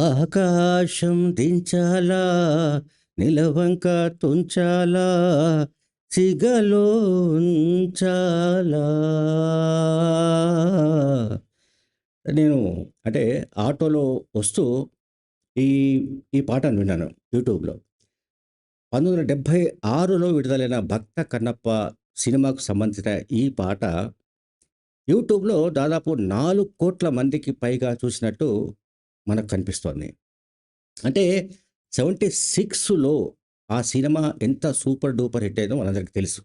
ఆకాశం దించాలా నిలవంక తుంచాలా సిగలో ఉంచాలా? నేను అంటే ఆటోలో వస్తూ ఈ ఈ పాటను విన్నాను యూట్యూబ్లో. పంతొమ్మిది వందల డెబ్భై ఆరులో విడుదలైన భక్త కన్నప్ప సినిమాకు సంబంధించిన ఈ పాట యూట్యూబ్లో దాదాపు నాలుగు కోట్ల మందికి పైగా చూసినట్టు మనకు కనిపిస్తోంది. అంటే సెవెంటీ సిక్స్లో ఆ సినిమా ఎంత సూపర్ డూపర్ హిట్ అయిందో మనందరికీ తెలుసు.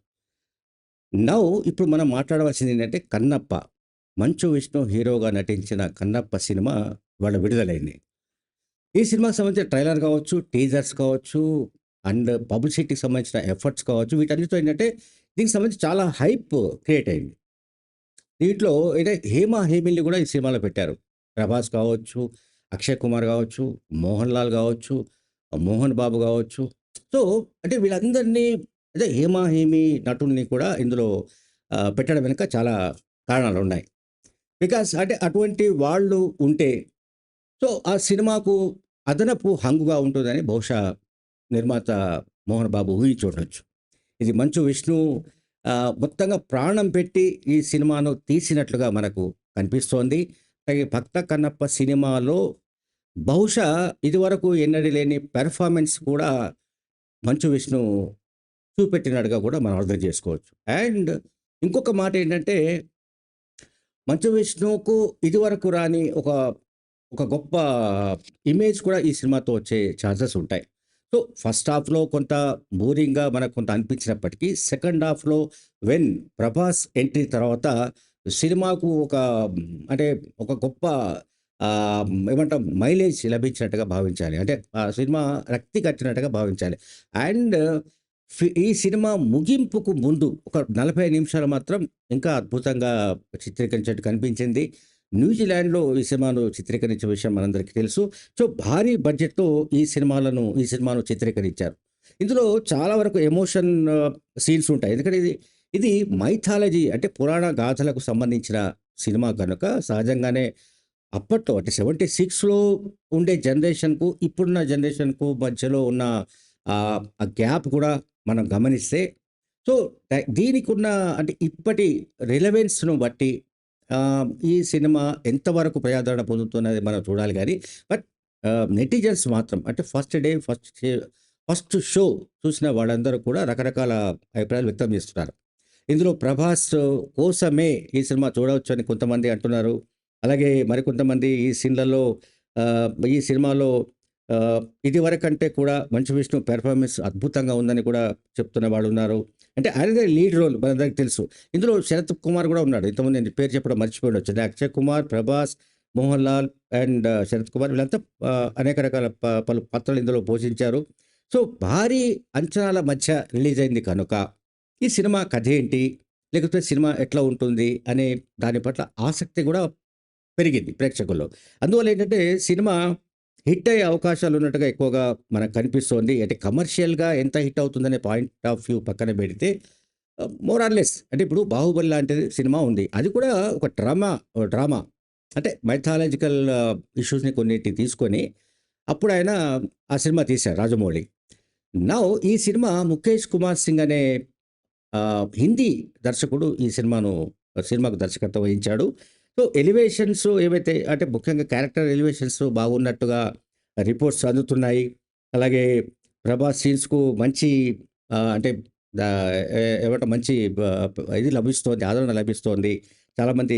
నౌ ఇప్పుడు మనం మాట్లాడవలసింది ఏంటంటే కన్నప్ప. మంచు విష్ణు హీరోగా నటించిన కన్నప్ప సినిమా వాళ్ళ విడుదలైంది. ఈ సినిమాకి సంబంధించిన ట్రైలర్ కావచ్చు టీజర్స్ కావచ్చు అండ్ పబ్లిసిటీకి సంబంధించిన ఎఫర్ట్స్ కావచ్చు వీటన్నిటితో ఏంటంటే దీనికి సంబంధించి చాలా హైప్ క్రియేట్ అయింది. దీంట్లో అంటే హేమ హేమిల్ని కూడా ఈ సినిమాలో పెట్టారు. ప్రభాస్ కావచ్చు అక్షయ్ కుమార్ కావచ్చు మోహన్ లాల్ కావచ్చు మోహన్ బాబు కావచ్చు. సో అంటే వీళ్ళందరినీ అదే హేమా హేమి నటుల్ని కూడా ఇందులో పెట్టడం వెనుక చాలా కారణాలు ఉన్నాయి. బికాస్ అంటే అటువంటి వాళ్ళు ఉంటే సో ఆ సినిమాకు అదనపు హంగుగా ఉంటుందని బహుశా నిర్మాత మోహన్ బాబు ఊహించుండొచ్చు ఇది మంచు విష్ణు మొత్తంగా ప్రాణం పెట్టి ఈ సినిమాను తీసినట్లుగా మనకు కనిపిస్తోంది. భక్త కన్నప్ప సినిమాలో బహుశా ఇదివరకు ఎన్నడి లేని పెర్ఫార్మెన్స్ కూడా మంచు విష్ణు చూపెట్టినట్టుగా కూడా మనం అర్థం చేసుకోవచ్చు. అండ్ ఇంకొక మాట ఏంటంటే మంచు విష్ణువుకు ఇదివరకు రాని ఒక ఒక గొప్ప ఇమేజ్ కూడా ఈ సినిమాతో వచ్చే ఛాన్సెస్ ఉంటాయి. సో ఫస్ట్ హాఫ్లో కొంత బోరింగ్గా మనకు కొంత అనిపించినప్పటికీ సెకండ్ హాఫ్లో వెన్ ప్రభాస్ ఎంట్రీ తర్వాత సినిమాకు ఒక అంటే ఒక గొప్ప ఏమంటాం మైలేజ్ లభించినట్టుగా భావించాలి. అంటే ఆ సినిమా రక్తి కట్టినట్టుగా భావించాలి. అండ్ ఈ సినిమా ముగింపుకు ముందు ఒక నలభై నిమిషాలు మాత్రం ఇంకా అద్భుతంగా చిత్రీకరించినట్టు కనిపించింది. న్యూజిలాండ్లో ఈ సినిమాను చిత్రీకరించే విషయం మనందరికీ తెలుసు. సో భారీ బడ్జెట్తో ఈ సినిమాలను ఈ సినిమాను చిత్రీకరించారు. ఇందులో చాలా వరకు ఎమోషన్ సీన్స్ ఉంటాయి. ఎందుకంటే ఇది ఇది మైథాలజీ అంటే పురాణ గాథలకు సంబంధించిన సినిమా కనుక సహజంగానే అప్పట్లో అంటే సెవెంటీ సిక్స్లో ఉండే జనరేషన్కు ఇప్పుడున్న జనరేషన్కు మధ్యలో ఉన్న ఆ గ్యాప్ కూడా మనం గమనిస్తే సో దీనికున్న దీనికి ఉన్న అంటే ఇప్పటి రిలవెన్స్ను బట్టి ఈ సినిమా ఎంతవరకు ప్రజాదరణ పొందుతున్నది మనం చూడాలి కానీ బట్ నెటిజన్స్ మాత్రం అంటే first day first first show చూసిన వాళ్ళందరూ కూడా రకరకాల అభిప్రాయాలు వ్యక్తం చేస్తున్నారు. ఇందులో ప్రభాస్ కోసమే ఈ సినిమా చూడవచ్చు అని కొంతమంది అంటున్నారు. అలాగే మరికొంతమంది ఈ సీన్లలో ఈ సినిమాలో ఇది వరకంటే కూడా మంచు విష్ణు పెర్ఫార్మెన్స్ అద్భుతంగా ఉందని కూడా చెప్తున్న వాళ్ళు ఉన్నారు. అంటే ఆయనదే లీడ్ రోల్ మనందరికి తెలుసు. ఇందులో శరత్ కుమార్ కూడా ఉన్నాడు. ఇంతకుముందు నేను పేరు చెప్పడం మర్చిపోయి వచ్చింది అక్షయ్ కుమార్ ప్రభాస్ మోహన్ లాల్ అండ్ శరత్ కుమార్ వీళ్ళంతా అనేక రకాల ప- పలు పాత్రలు ఇందులో పోషించారు. సో భారీ అంచనాల మధ్య రిలీజ్ అయింది కనుక. ఈ సినిమా కథ ఏంటి? లేకపోతే సినిమా ఎట్లా ఉంటుంది? అనే దాని పట్ల ఆసక్తి కూడా పెరిగింది ప్రేక్షకుల్లో. అందువల్ల ఏంటంటే సినిమా హిట్ అయ్యే అవకాశాలు ఉన్నట్టుగా ఎక్కువగా మనకు కనిపిస్తోంది. అంటే కమర్షియల్గా ఎంత హిట్ అవుతుందనే పాయింట్ ఆఫ్ వ్యూ పక్కన పెడితే మోర్ ఆర్ లెస్. అంటే ఇప్పుడు బాహుబలి లాంటి సినిమా ఉంది. అది కూడా ఒక డ్రామా డ్రామా. అంటే మైథాలజికల్ ఇష్యూస్ని కొన్నిటి తీసుకొని అప్పుడు ఆయన ఆ సినిమా తీశారు రాజమౌళి. నౌ ఈ సినిమా ముఖేష్ కుమార్ సింగ్ అనే హిందీ దర్శకుడు ఈ సినిమాను సినిమాకు దర్శకత్వం వహించాడు. సో ఎలివేషన్స్ ఏవైతే అంటే ముఖ్యంగా క్యారెక్టర్ ఎలివేషన్స్ బాగున్నట్టుగా రిపోర్ట్స్ అందుతున్నాయి. అలాగే ప్రభాస్ సీన్స్కు మంచి అంటే ఏమంటే మంచి ఇది లభిస్తోంది ఆదరణ లభిస్తోంది. చాలామంది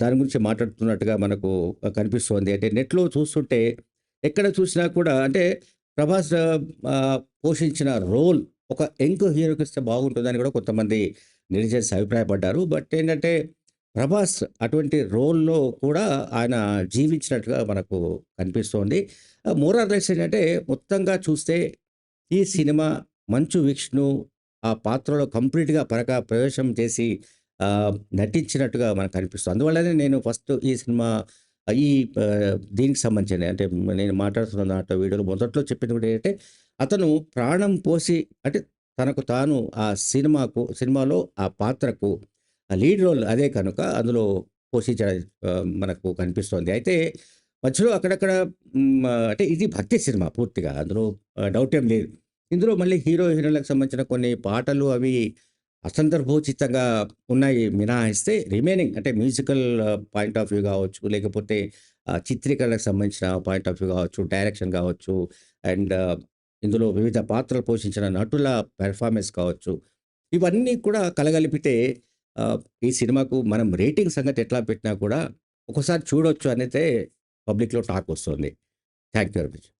దాని గురించి మాట్లాడుతున్నట్టుగా మనకు కనిపిస్తోంది. అంటే నెట్లో చూస్తుంటే ఎక్కడ చూసినా కూడా అంటే ప్రభాస్ పోషించిన రోల్ ఒక యంగ్ హీరోకి ఇస్తే బాగుంటుందని కూడా కొంతమంది నిరిజన్స్ అభిప్రాయపడ్డారు. బట్ ఏంటంటే ప్రభాస్ అటువంటి రోల్లో కూడా ఆయన జీవించినట్టుగా మనకు కనిపిస్తోంది. మోరార్లెస్ ఏంటంటే మొత్తంగా చూస్తే ఈ సినిమా మంచు విష్ణు ఆ పాత్రలో కంప్లీట్గా పరక ప్రవేశం చేసి నటించినట్టుగా మనకు కనిపిస్తుంది. అందువల్లనే నేను ఫస్ట్ ఈ సినిమా ఈ దీనికి సంబంధించిన అంటే నేను మాట్లాడుతున్న దాంట్లో వీడియోలో మొదట్లో చెప్పింది కూడా ఏంటంటే అతను ప్రాణం పోసి అంటే తనకు తాను ఆ సినిమాకు సినిమాలో ఆ పాత్రకు ఆ లీడ్ రోల్ అదే కనుక అందులో పోషించడం మనకు కనిపిస్తోంది అయితే మధ్యలో అక్కడక్కడ అంటే ఇది భక్తి సినిమా పూర్తిగా. అందులో డౌట్ ఏం లేదు. ఇందులో మళ్ళీ హీరో, హీరోలకు సంబంధించిన కొన్ని పాటలు అవి అసందర్భోచితంగా ఉన్నాయి మినహాయిస్తే రిమైనింగ్ అంటే మ్యూజికల్ పాయింట్ ఆఫ్ వ్యూ కావచ్చు, లేకపోతే చిత్రీకరణకు సంబంధించిన పాయింట్ ఆఫ్ వ్యూ కావచ్చు, డైరెక్షన్ కావచ్చు అండ్ ఇందులో వివిధ పాత్రలు పోషించిన నటుల పెర్ఫార్మెన్స్ కావచ్చు. ఇవన్నీ కూడా కలగలిపితే ఈ సినిమాకు మనం రేటింగ్ సంగతి ఎట్లా పెట్టినా కూడా ఒకసారి చూడొచ్చు అనేది పబ్లిక్‌లో టాక్ వస్తుంది. Thank you very much.